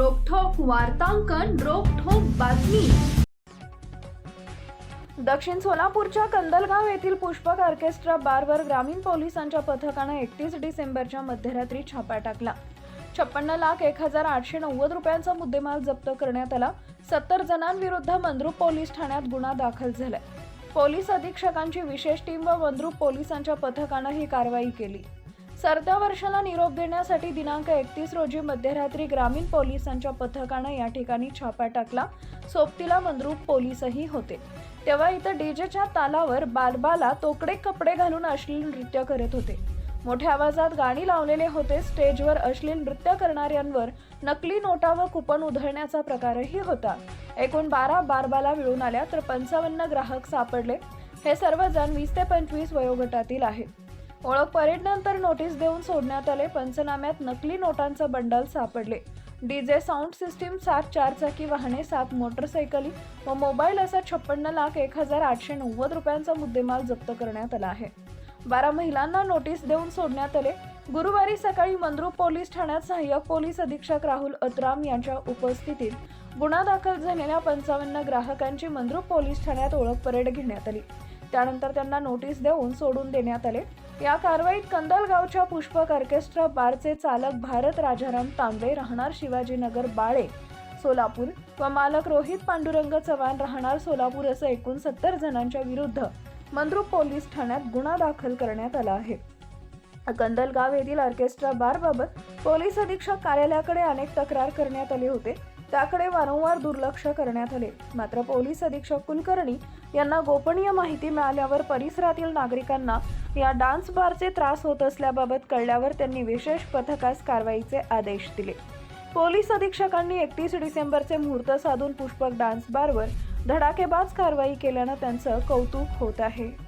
वार्तांकन रोखोक बातमी. दक्षिण सोलापूरच्या कंदलगाव येथील पुष्पक ऑर्केस्ट्रा बारवर ग्रामीण पोलिसांच्या पथकानं एकतीस डिसेंबरच्या मध्यरात्री छापा टाकला. छप्पन्न लाख एक हजार आठशे नव्वद रुपयांचा मुद्देमाल जप्त करण्यात आला. सत्तर जणांविरुद्ध मंद्रुप पोलीस ठाण्यात गुन्हा दाखल झालाय. पोलीस अधीक्षकांची विशेष टीम व मंद्रुप पोलिसांच्या पथकानं ही कारवाई केली. सरत्या वर्षाला निरोप देण्यासाठी दिनांक एकतीस रोजी मध्यरात्री ग्रामीण पोलिसांच्या पथकानं या ठिकाणी छापा टाकला. सोबतीला मंद्रुप पोलीसही होते. तेव्हा इथं डीजेच्या तालावर बालबाला तोकडे कपडे घालून अश्लील नृत्य करत होते. मोठ्या आवाजात गाणी लावलेले होते. स्टेजवर अश्लील नृत्य करणाऱ्यांवर नकली नोटा व कुपन उधळण्याचा प्रकारही होता. एकूण बारा बारबाला मिळून आल्या तर पंचावन्न ग्राहक सापडले. हे सर्वजण वीस ते पंचवीस वयोगटातील आहेत. ओळख परेडनंतर नोटीस देऊन सोडण्यात आले. पंचनाम्यात नकली नोटांचं बंडल सापडले. डीजे साऊंड सिस्टीम सात चारचाकी वाहने सात मोटरसायकली व मोबाईल असा छप्पन्न लाख एक हजार आठशे नव्वद रुपयांचा मुद्देमाल जप्त करण्यात आला आहे. बारा महिलांना नोटीस देऊन सोडण्यात आले. गुरुवारी सकाळी मंद्रुप पोलीस ठाण्यात सहाय्यक पोलीस अधीक्षक राहुल अत्राम यांच्या उपस्थितीत गुन्हा दाखल झालेल्या पंचावन्न ग्राहकांची मंद्रुप पोलीस ठाण्यात ओळख परेड घेण्यात आली. त्यानंतर त्यांना नोटीस देऊन सोडून देण्यात आले. या कारवाईत कंदलगावच्या पुष्पक ऑर्केस्ट्रा बारचे चालक भारत राजाराम तांबे राहणार शिवाजीनगर बाळे सोलापूर. व मालक रोहित पांडुरंग चव्हाण राहणार सोलापूर असं एकूण सत्तर जणांच्या विरुद्ध मंद्रुप पोलीस ठाण्यात गुन्हा दाखल करण्यात आला आहे. कंदलगाव येथील ऑर्केस्ट्रा बारबाबत पोलीस अधीक्षक कार्यालयाकडे अनेक तक्रार करण्यात आले होते. त्याकडे वारंवार दुर्लक्ष करण्यात आले. मात्र पोलीस अधीक्षक कुलकर्णी यांना गोपनीय माहिती मिळाल्यावर परिसरातील नागरिकांना या डान्स बारचे त्रास होत असल्याबाबत कळल्यावर त्यांनी विशेष पथकास कारवाईचे आदेश दिले. पोलीस अधीक्षकांनी एकतीस डिसेंबरचे मुहूर्त साधून पुष्पक डान्स बारवर धडाकेबाज कारवाई केल्यानं त्यांचं कौतुक होत आहे.